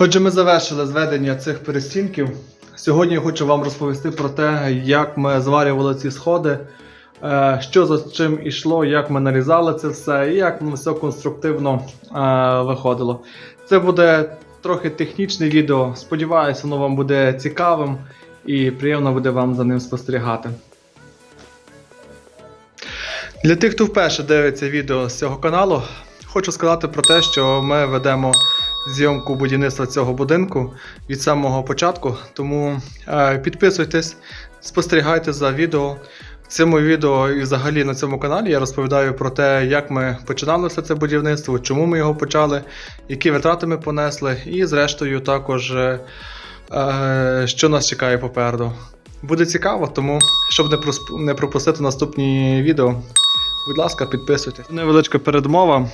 Отже, ми завершили зведення цих перестінків. Сьогодні я хочу вам розповісти про те, як ми зварювали ці сходи, е, що за чим йшло, як ми нарізали це все і як воно все конструктивно е, виходило. Це буде трохи технічне відео. Сподіваюся, воно вам буде цікавим і приємно буде вам за ним спостерігати. Для тих, хто вперше дивиться відео з цього каналу, хочу сказати про те, що ми ведемо зйомку будівництва цього будинку від самого початку. Тому е, підписуйтесь, спостерігайте за відео. В цьому відео і взагалі на цьому каналі я розповідаю про те, як ми починали все це будівництво, чому ми його почали, які витрати ми понесли, і зрештою також, е, е, що нас чекає попереду. Буде цікаво, тому щоб не, не пропустити наступні відео, будь ласка, підписуйтесь. Невеличка передмова.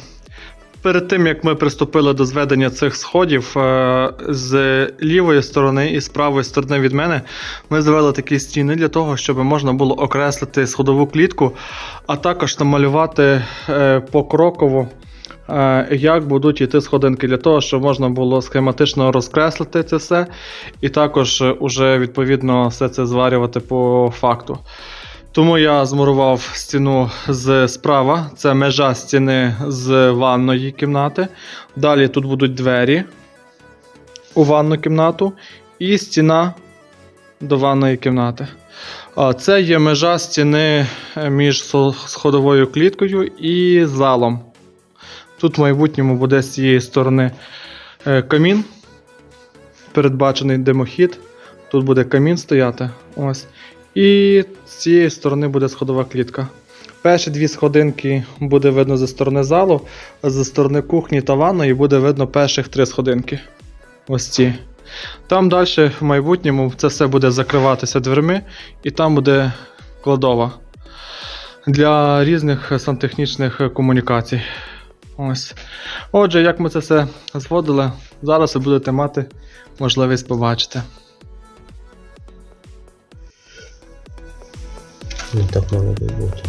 Перед тим як ми приступили до зведення цих сходів, е, з лівої сторони і з правої сторони від мене ми звели такі стіни для того, щоб можна було окреслити сходову клітку, а також намалювати е, покроково, е, як будуть йти сходинки, для того, щоб можна було схематично розкреслити це все, і також уже відповідно все це зварювати по факту. Тому я змурував стіну з справа, це межа стіни з ванної кімнати. Далі тут будуть двері у ванну кімнату і стіна до ванної кімнати. Це є межа стіни е, між сходовою кліткою і залом. Тут в майбутньому буде з цієї сторони е, камін, передбачений димохід. Тут буде камін стояти. Ось. І з цієї сторони буде сходова клітка. Перші дві сходинки буде видно зі сторони залу, а зі сторони кухні та ванної буде видно перших три сходинки. Ось ці. Там далі в майбутньому це все буде закриватися дверми, і там буде кладова для різних сантехнічних комунікацій. Ось. Отже, як ми це все зводили, зараз ви будете мати можливість побачити. Не так мало би бути.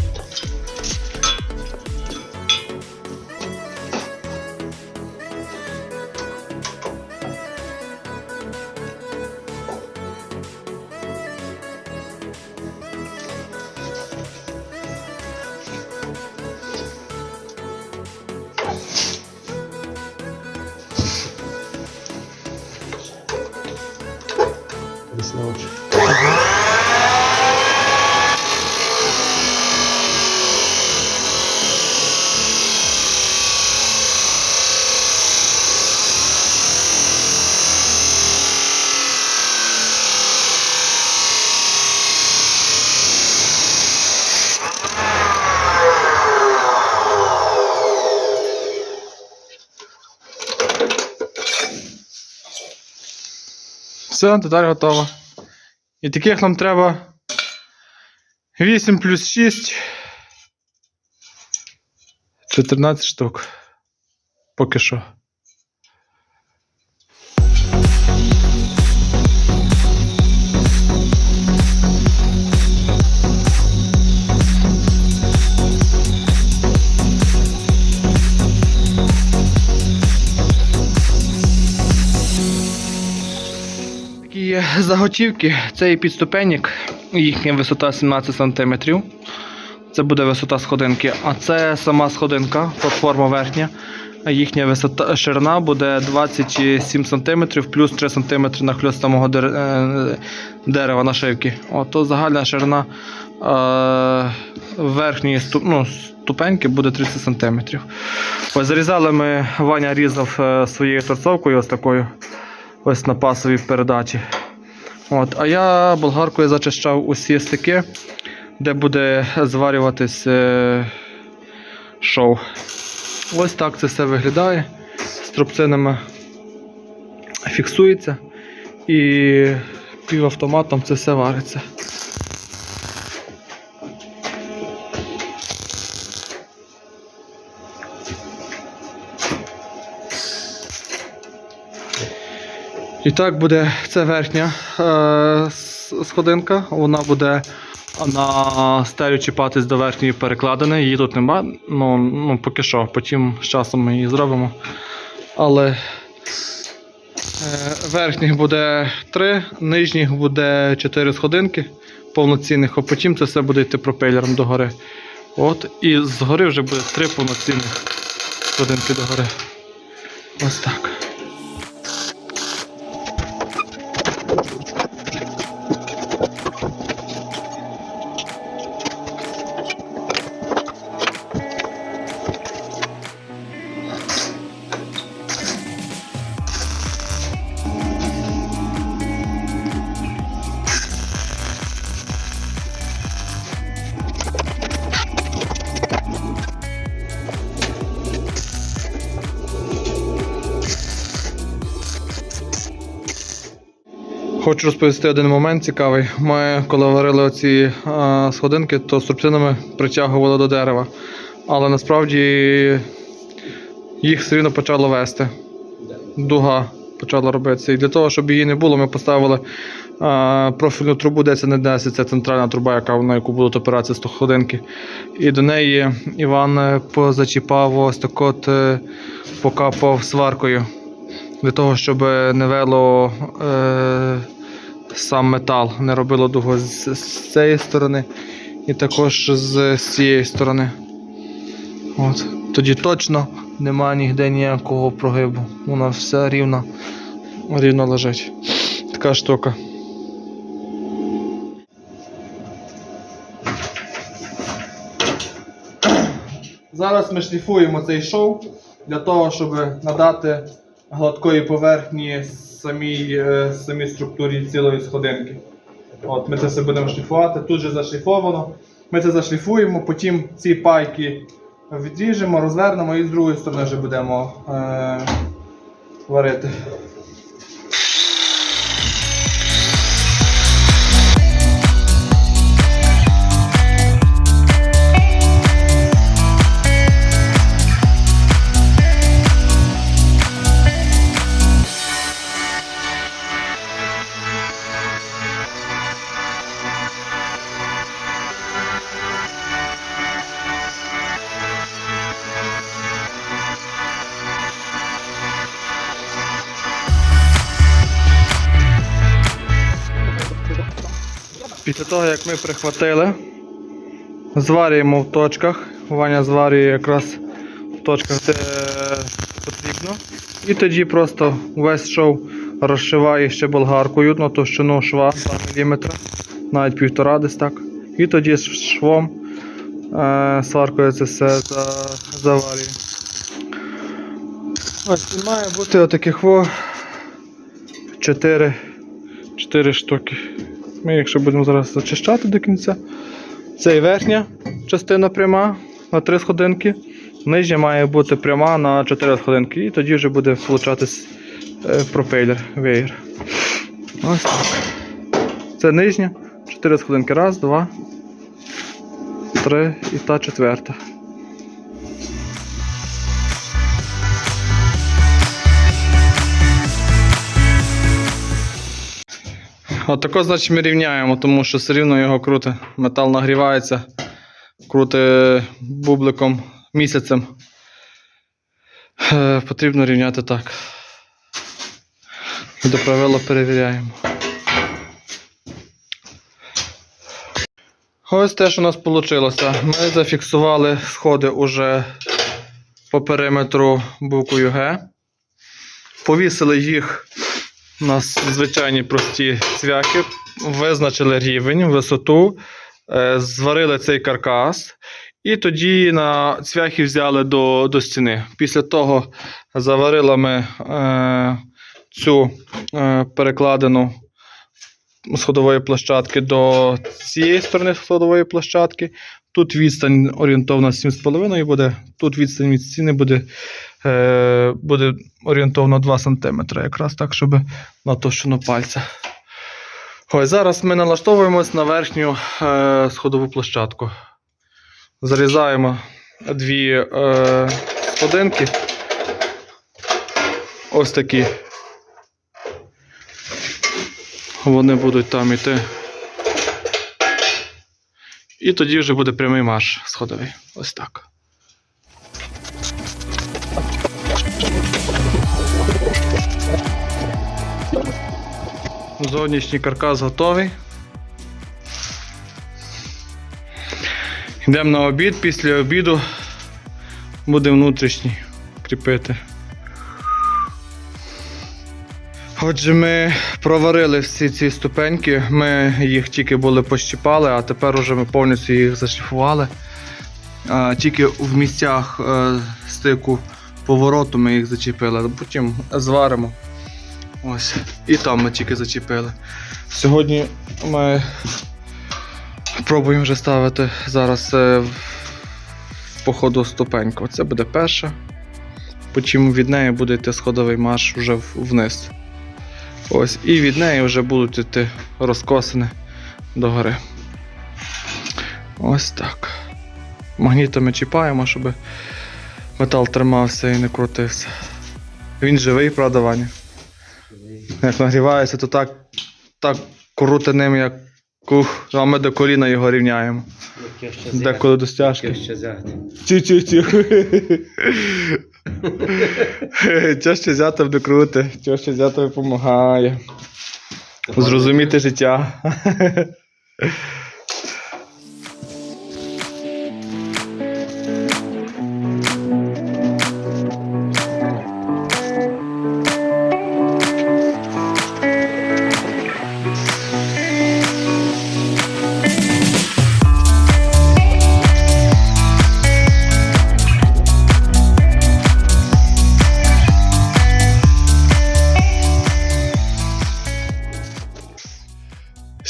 Все, деталь готова. І таких нам треба 8 плюс 6. 14 штук. Поки що. Заготівки. Це і підступенник, їхня висота 17 см. Це буде висота сходинки. А це сама сходинка, платформа верхня. Їхня висота ширина буде 27 см плюс 3 см нахльост самого е, дерева нашивки. Ото загальна ширина е, верхньої сту- ну, ступеньки буде 30 см. Ось зарізали ми, Ваня різав е, своєю торцовкою ось такою ось на пасовій передачі. От, а я болгаркою зачищав усі стики, де буде зварюватись е, шов. Ось так це все виглядає. Струбцинами фіксується і півавтоматом це все вариться. І так буде це верхня е, сходинка. Вона буде на стелю чіпатись до верхньої перекладини. Її тут нема. Ну, ну поки що, потім з часом ми її зробимо. Але Е, Верхніх буде 3, нижніх буде 4 сходинки повноцінних, а потім це все буде йти пропелером догори. От, і згори вже буде 3 повноцінних сходинки догори. Ось так. Хочу розповісти один момент цікавий. Ми, коли варили оці а, сходинки, то струбцинами притягували до дерева. Але насправді їх все рівно почало вести. Дуга почала робитися. І для того, щоб її не було, ми поставили а, профільну трубу 10 на 10 це центральна труба, яка, на яку будуть опиратися сходинки. І до неї Іван е, позачіпав ось так от е, покапав сваркою для того, щоб не вело е, сам метал, не робило дугу з, з цієї сторони і також з, з цієї сторони. От. Тоді точно нема ніде ніякого прогибу. Вона все рівно, рівно лежить. Така штука. Зараз ми шліфуємо цей шов для того, щоб надати гладкої поверхні самій, е, самій структурі цілої сходинки. От, ми це все будемо шліфувати. Тут же зашліфовано. Ми це зашліфуємо, потім ці пайки відріжемо, розвернемо і з другої сторони вже будемо е, варити. Після того, як ми прихватили, зварюємо в точках. Ваня зварює якраз в точках, де потрібно. І тоді просто весь шов розшиває ще болгаркою на товщину шва 2 мм, навіть півтора десь так. І тоді швом е, сваркою це все за, заварює. Ось і має бути отаких во 4, 4 штуки. Ми, якщо будемо зараз зачищати до кінця, це і верхня частина пряма на 3 сходинки, нижня має бути пряма на 4 сходинки, і тоді вже буде получатись е, пропелер веєр. Ось так. Це нижня, 4 сходинки. Раз, два, три і та четверта. Отако, значить, ми рівняємо, тому що все рівно його круте. Метал нагрівається, круте бубликом місяцем. Е, потрібно рівняти так. І до правила перевіряємо. Ось те, що у нас вийшло. Ми зафіксували сходи уже по периметру буквою Г. Повісили їх у нас звичайні прості цвяхи, визначили рівень, висоту, е, зварили цей каркас. І тоді на цвяхи взяли до, до стіни. Після того заварили ми е, цю е, перекладину сходової площадки до цієї сторони сходової площадки. Тут відстань орієнтовно 7,5 буде, тут відстань від стіни буде, е, буде орієнтовно 2 см, якраз так, щоб на товщину пальця. Ось зараз ми налаштовуємось на верхню е, сходову площадку. Зарізаємо дві е, сходинки. Ось такі. Вони будуть там іти. І тоді вже буде прямий марш сходовий. Ось так. Зовнішній каркас готовий. Йдемо на обід, після обіду буде внутрішній кріпити. Отже, ми проварили всі ці ступеньки, ми їх тільки були пощіпали, а тепер уже ми повністю їх зашліфували. Тільки в місцях е, стику повороту ми їх зачепили, потім зваримо. Ось. І там ми тільки зачепили. Сьогодні ми пробуємо вже ставити зараз е, по ходу ступеньку. Це буде перша. Потім від неї буде йти сходовий марш вже вниз. Ось, і від неї вже будуть йти розкосини догори. Ось так. Магнітами чіпаємо, щоб метал тримався і не крутився. Він живий, правда, Ваня? Як нагрівається, то так, так круте ним, як ух, а ми до коліна його рівняємо. Деколи до стяжки. Тю-тю-тю. Тяжче взяти буде круте, тяжче взяти допомагає. Зрозуміти життя.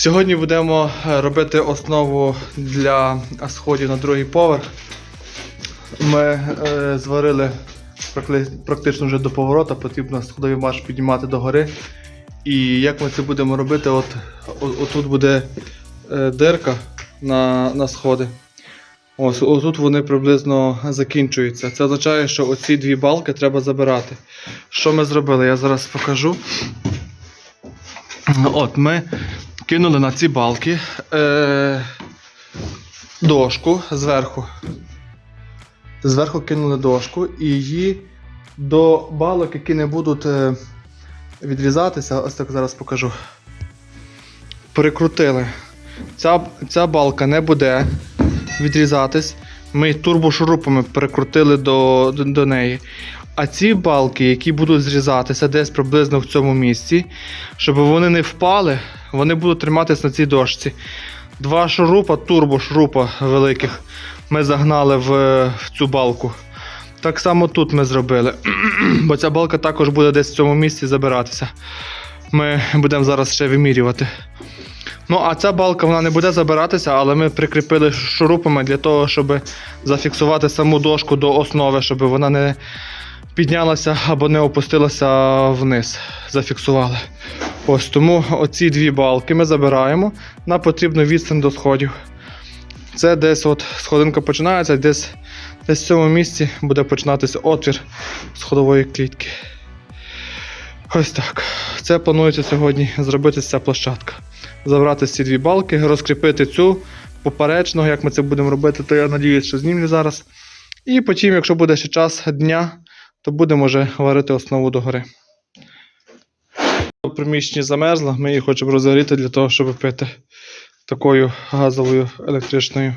Сьогодні будемо е, робити основу для сходів на другий поверх. Ми е, зварили практично вже до поворота, потрібно сходовий марш піднімати догори. І як ми це будемо робити, от, о- отут буде е, дирка на, на сходи. Ось отут вони приблизно закінчуються. Це означає, що оці дві балки треба забирати. Що ми зробили? Я зараз покажу. От ми кинули на ці балки е, дошку зверху. Зверху кинули дошку і її до балок, які не будуть е, відрізатися, ось так зараз покажу. Прикрутили. Ця, ця балка не буде відрізатись. Ми турбошурупами прикрутили до, до, до неї. А ці балки, які будуть зрізатися десь приблизно в цьому місці, щоб вони не впали, вони будуть триматися на цій дошці. Два шурупа, турбошурупа великих ми загнали в, в цю балку. Так само тут ми зробили. Бо ця балка також буде десь в цьому місці забиратися. Ми будемо зараз ще вимірювати. Ну, а ця балка вона не буде забиратися, але ми прикріпили шурупами для того, щоб зафіксувати саму дошку до основи, щоб вона не піднялася або не опустилася вниз. Зафіксували. Ось тому оці дві балки ми забираємо на потрібну відстань до сходів. Це десь от сходинка починається, десь, десь в цьому місці буде починатися отвір сходової клітки. Ось так. Це планується сьогодні зробити ця площадка. Забрати ці дві балки, розкріпити цю поперечно, як ми це будемо робити, то я надіюсь, що знімлю зараз. І потім, якщо буде ще час дня, то будемо вже варити основу догори. В приміщенні замерзла, ми її хочемо розгоріти для того, щоб пити такою газовою електричною.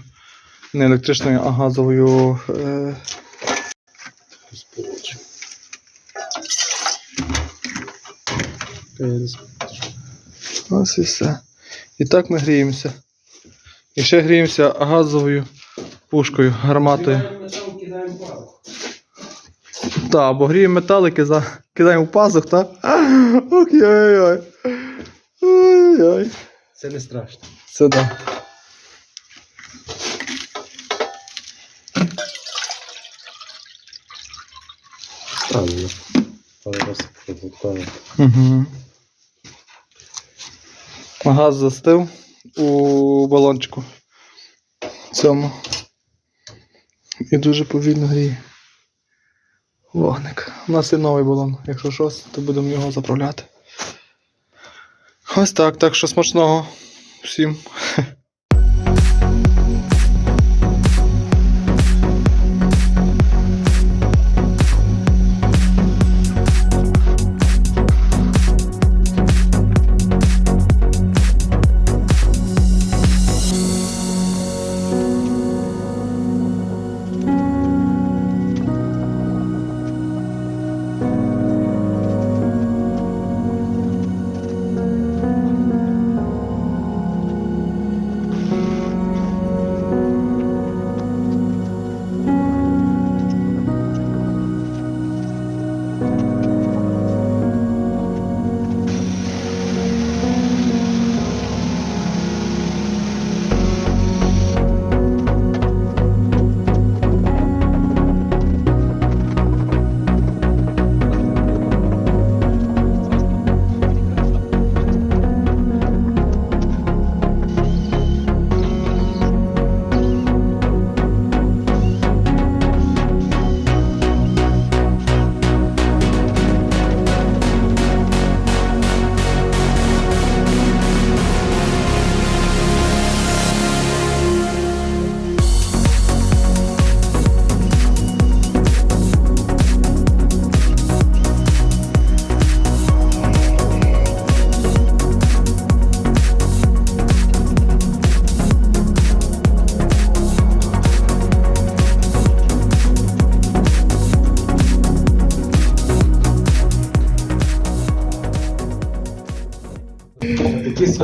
Не електричною, а газовою. Е... Ось і все. І так ми гріємося. І ще гріємося газовою пушкою, гарматою. Так, бо гріємо металики, за... кидаємо в пазух, так? Ох, ой-ой-ой. Ой-ой. Це не страшно. Це да. А, ну. Але раз продуктове. Угу. Газ застив у балончику. Цьому. І дуже повільно гріє. Вогник. У нас є новий балон. Якщо щось, то будемо його заправляти. Ось так, так що смачного всім.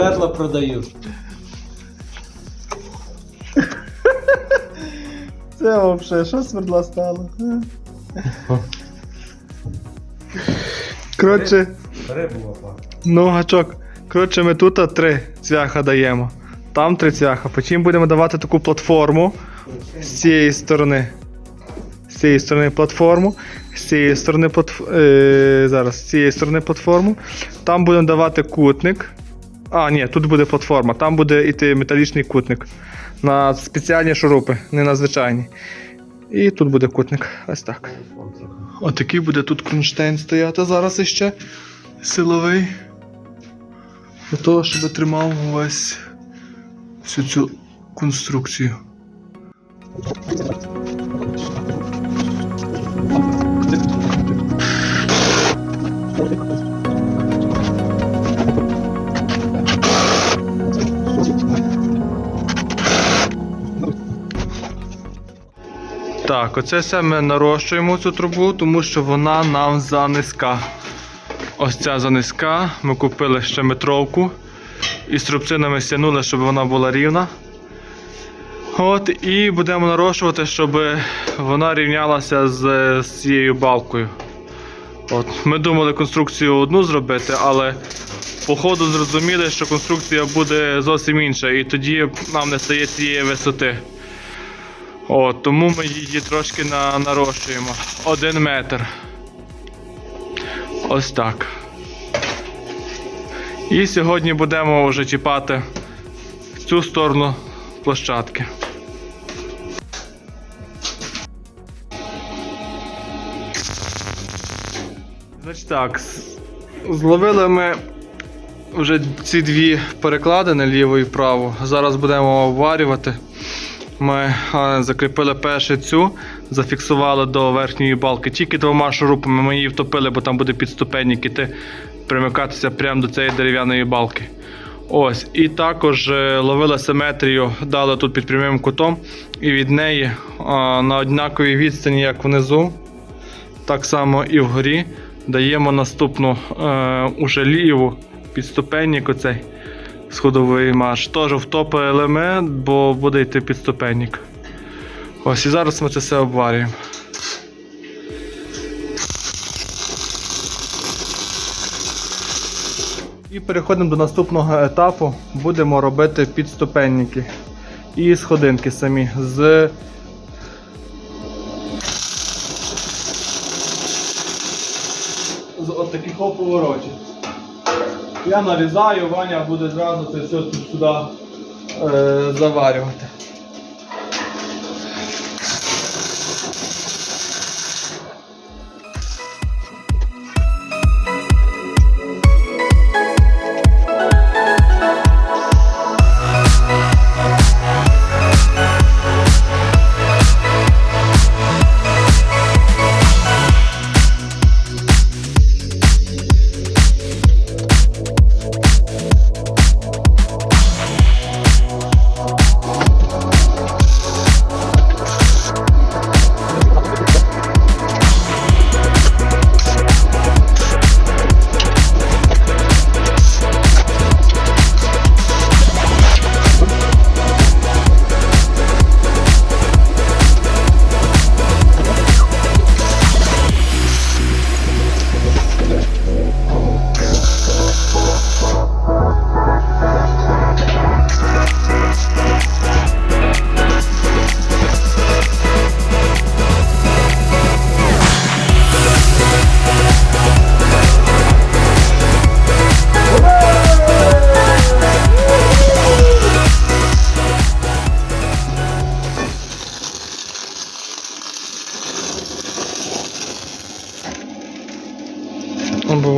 Светла продаю. Це взагалі, що свердла стало? Коротше, Рибу лопа. ну гачок. Коротше, ми тут три цвяха даємо. Там три цвяха. Потім будемо давати таку платформу з цієї сторони. З цієї сторони платформу. З цієї сторони платф... е, зараз, з цієї сторони платформу. Там будемо давати кутник. А, ні, тут буде платформа. Там буде йти металічний кутник. На спеціальні шурупи, не на звичайні. І тут буде кутник. Ось так. Отакий буде тут кронштейн стояти зараз іще. Силовий. Для того, щоб тримав весь всю цю конструкцію. Так, оце все ми нарощуємо цю трубу, тому що вона нам занизька. Ось ця занизька. Ми купили ще метровку і струбцинами стягнули, щоб вона була рівна. От, і будемо нарощувати, щоб вона рівнялася з, з цією балкою. От, ми думали конструкцію одну зробити, але по ходу зрозуміли, що конструкція буде зовсім інша, і тоді нам не стає цієї висоти. О, тому ми її трошки на, нарощуємо. Один метр. Ось так. І сьогодні будемо вже чіпати цю сторону площадки. Значить так, зловили ми вже ці дві перекладини ліву і праву. Зараз будемо обварювати. Ми закріпили перше цю, зафіксували до верхньої балки. Тільки двома шурупами ми її втопили, бо там буде підступенник іти примикатися прямо до цієї дерев'яної балки. Ось, і також е, ловили симетрію, дали тут під прямим кутом, і від неї а, на однаковій відстані, як внизу, так само і вгорі, даємо наступну е, уже ліву підступенник оцей сходовий марш. Теж втопи елемент, бо буде йти підступенник. Ось і зараз ми це все обварюємо. І переходимо до наступного етапу. Будемо робити підступенники. І сходинки самі з. З от таких поворотів. Я нарізаю, Ваня буде зразу це все сюди е, заварювати.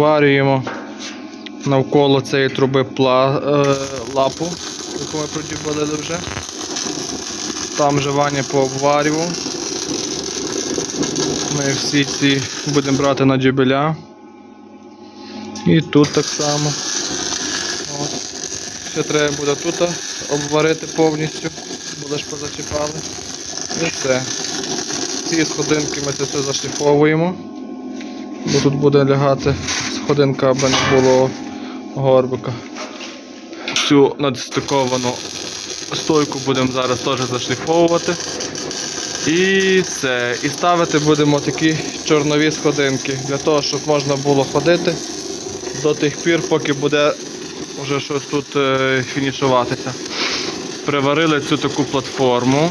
Обварюємо навколо цієї труби пла, е, лапу, яку ми продюбалили вже. Там же Ваня пообварював. Ми всі ці будемо брати на джебеля. І тут так само. От. Ще треба буде тут обварити повністю, бо лиш позачіпали. І все. Ці сходинки ми це все зашліфовуємо бо тут буде лягати сходинка, аби не було горбика. всю надстиковану стойку будемо зараз теж зашліфовувати. І все. І ставити будемо такі чорнові сходинки для того, щоб можна було ходити до тих пір, поки буде вже щось тут е, фінішуватися. Приварили цю таку платформу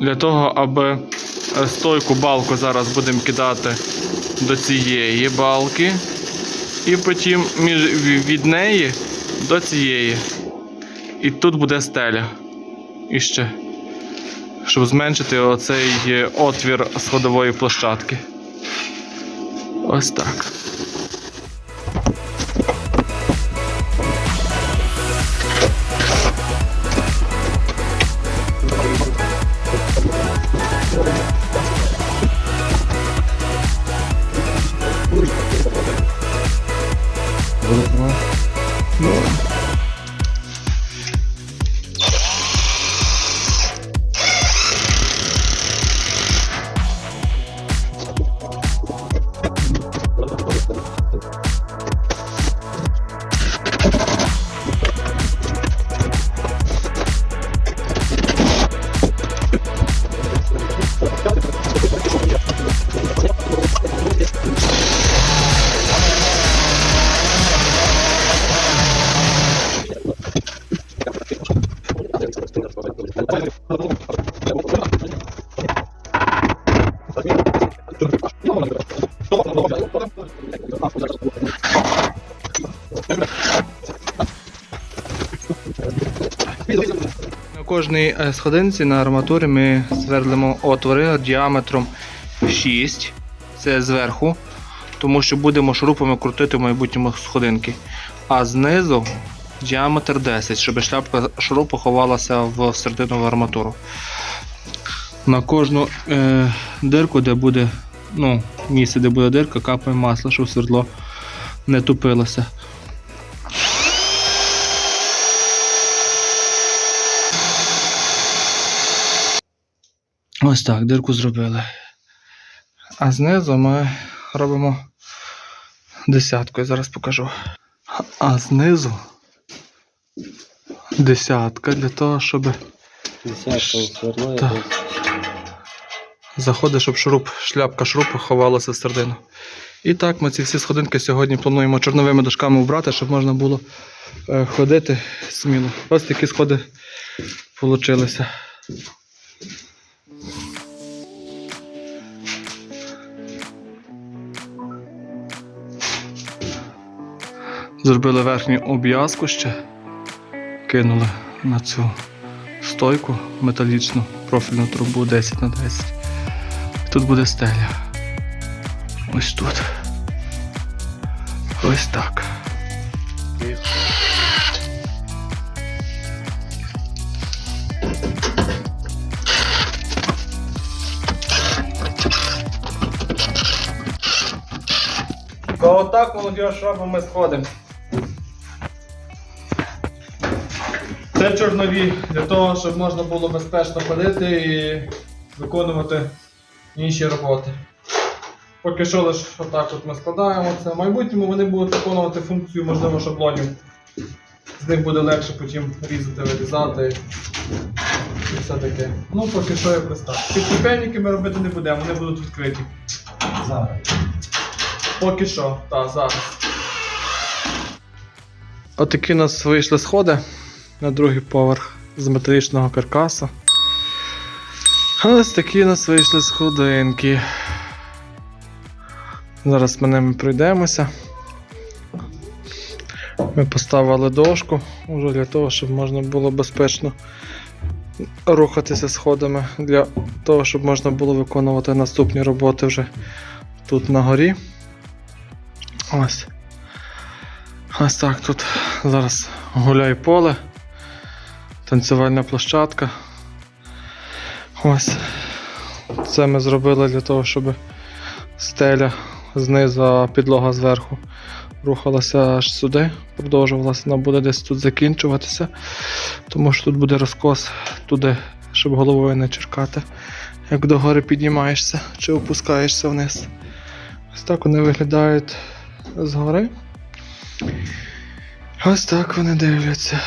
для того, аби е, стойку балку зараз будемо кидати до цієї балки. І потім між, від неї до цієї. І тут буде стеля. І ще. Щоб зменшити оцей е, отвір сходової площадки. Ось так. На кожній е, сходинці на арматурі ми свердлимо отвори діаметром 6. Це зверху, тому що будемо шурупами крутити в майбутньому сходинки. А знизу діаметр 10, щоб шляпка шурупу ховалася в середину арматуру. На кожну е, дирку, де буде, ну, місце, де буде дирка, капає масло, щоб свердло не тупилося. Ось так, дирку зробили. А знизу ми робимо десятку, я зараз покажу. А знизу десятка для того, щоб Десятка Так. заходить, щоб шуруп, шляпка шурупу ховалася всередину. І так ми ці всі сходинки сьогодні плануємо чорновими дошками вбрати, щоб можна було е, ходити сміло. Ось такі сходи получилися. Зробили верхню обв'язку ще, кинули на цю стойку металічну профільну трубу 10 на 10. Тут буде стеля. Ось тут. Ось так. То отак, молодіж, робимо ми сходимо. Це чорнові для того, щоб можна було безпечно ходити і виконувати інші роботи. Поки що лише отак от ми складаємо це. В майбутньому вони будуть виконувати функцію, можливо, шаблонів. З них буде легше потім різати, вирізати і все таке. Ну, поки що якось так. Підступенники ми робити не будемо, вони будуть відкриті. Зараз. Поки що, так, зараз. Отакі у нас вийшли сходи на другий поверх з металічного каркасу. Ось такі у нас вийшли сходинки. Зараз ми ними пройдемося. Ми поставили дошку вже для того, щоб можна було безпечно рухатися сходами, для того, щоб можна було виконувати наступні роботи вже тут на горі. Ось. Ось так тут зараз гуляй поле, танцювальна площадка. Ось. Це ми зробили для того, щоб стеля знизу, а підлога зверху рухалася аж сюди, продовжувалася, вона буде десь тут закінчуватися, тому що тут буде розкос туди, щоб головою не черкати, як до гори піднімаєшся чи опускаєшся вниз. Ось так вони виглядають згори. Ось так вони дивляться.